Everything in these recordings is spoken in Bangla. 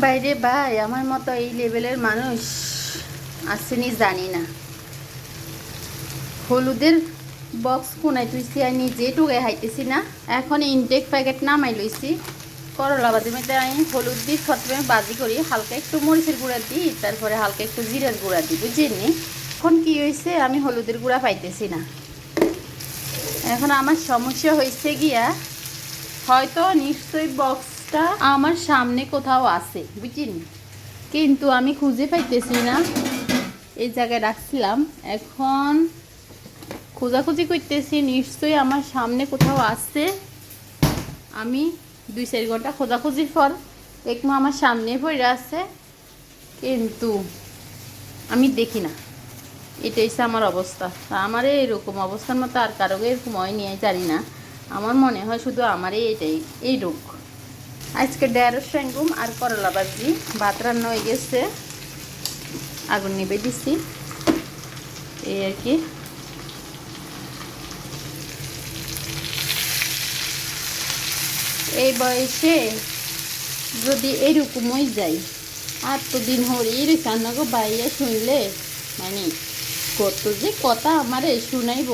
বাইরে ভাই, আমার মতো এই লেভেলের মানুষ আসেনি, জানি না। হলুদের বক্স কোনায় তুইছি আর নিজে টুকে হাইতেছি না। এখন ইনটেক প্যাকেট নামাই লইছি। করলা বাজি মধ্যে আমি হলুদ দিই প্রথমে বাজি করি, হালকা একটু মরিচের গুঁড়া দিই, তারপরে হালকা একটু জিরার গুঁড়া দিই বুঝিনি এখন কি হয়েছে আমি হলুদের গুঁড়া পাইতেছি না। এখন আমার সমস্যা হয়েছে গিয়া, হয়তো নিশ্চয়ই বক্সটা আমার সামনে কোথাও আছে, বুঝিনি? কিন্তু আমি খুঁজে পাইতেছি না। এই জায়গায় রাখছিলাম। এখন খোঁজাখুঁজি করতেছি, নিশ্চয়ই আমার সামনে কোথাও আছে। আমি দুই চার ঘণ্টা খোঁজাখুঁজির পর একটু আমার সামনে পড়ে আছে, কিন্তু আমি দেখি না। এটাই হচ্ছে আমার অবস্থা। আমার এরকম অবস্থার মতো আর কারও এরকম হয় নিয়ে জানি না। আমার মনে হয় শুধু আমারই এটাই, এই রোগ। আজকে ঢেঁড়স, সেঙ্গুম আর করলা ভাজি। ভাত রান্না হয়ে গেছে। আগুন নিবে দিছি। এই আর কি। এই বয়সে যদি এরকমই যাই, আর তো দিন হরেই রান্নাগো বাইরে শুনলে। মানে কত যে কথা আমারে শুনাইব।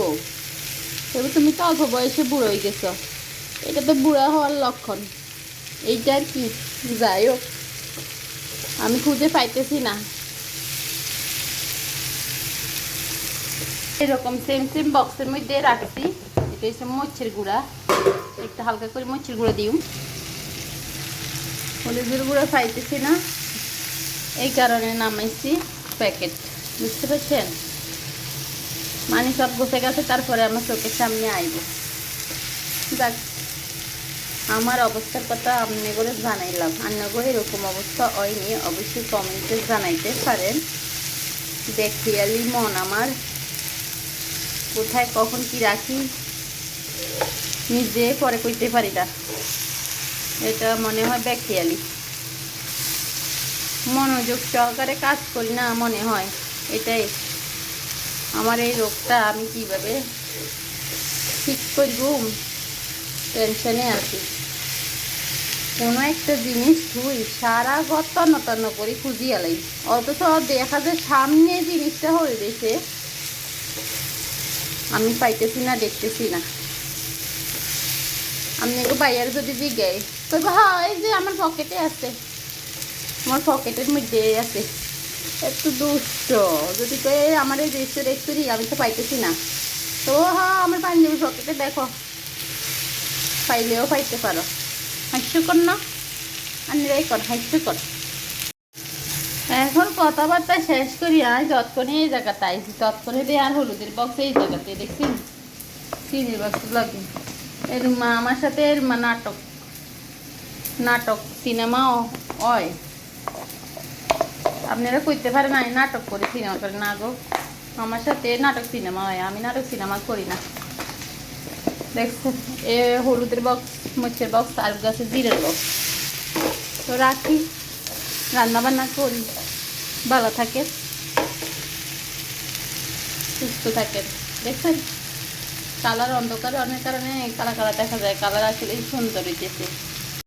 তবে তুমি তো অল্প বয়সে বুড়ো হয়ে গেছ। এটা তো বুড়া হওয়ার লক্ষণ। এইটা কি, যাই হোক। আমি খুঁজে পাইতেছি না। এরকম সেম সেম বক্সের মধ্যে রাখছি। এটা হচ্ছে মরিচের গুঁড়া। একটু হালকা করে মরিচের গুঁড়া দিও। হলুদের গুঁড়া পাইতেছি না। এই কারণে নামাইছি প্যাকেট। বুঝতে পারছেন? মানে সব বসে গেছে, তারপরে আমার চোখের সামনে আইব। যাক। আমার অবস্থার কথা আপনি করে জানাইলাম আন্নাগো এরকম অবস্থা হয়নি, অবশ্যই কমেন্টে জানাইতে পারেন। দেখিয়ালি মন আমার। কোথায়, কখন কি রাখি? নিজে পরে কইতে পারি না। এটা মনে হয় ব্যাখিয়ালি মনোযোগ সহকারে কাজ করি না মনে হয়। এটাই। আমার এই রোগটা আমি কীভাবে ঠিক করব? টেনশনে আছি। কোনো একটা জিনিস ধুই, সারা ঘর তন্ন তন্ন করে খুঁজি এলাই অথচ দেখা যায় সামনে জিনিসটা হয়ে গেছে, আমি পাইতেছি না, দেখতেছি না। আপনি বাইরে যদি জিজ্ঞাই কইব হ্যাঁ এই যে আমার পকেটে আছে। আমার পকেটের মধ্যে আছে। একটু দুষ্ট, যদি কয়ে আমার এই দৃশ্য দিই আমি তো পাইতেছি না। তো হ্যাঁ আমার পাঞ্জাবি পকেটে দেখো। পাইলেও পাইতে পারো। হাস্যকর না? আনিরাই কর, হাস্যকর। এখন কথাবার্তা শেষ করি আর যতক্ষণে এই জায়গাতে আইসি তৎক্ষণে দিয়ে আর হলুদের বক্স এই জায়গাতে, দেখছি? চিনির বক্স লাগে এর মা, আমার সাথে এর মা নাটক। নাটক সিনেমা হয় আপনারা কইতে পারেন আমি নাটক করি সিনেমা করে। না গো, আমার সাথে নাটক সিনেমা হয়, আমি নাটক সিনেমা করি না। দেখছেন? এ হলুদের বক্স মরিচের বক্স আর গাছে জিরের বক্স তো রাখি, রান্নাবান্না করি। ভালো থাকে সুস্থ থাকে দেখছেন? কালার অন্ধকার, অনেক কারণে কালা কালা দেখা যায়। কালার আসলে সুন্দর হইতেছে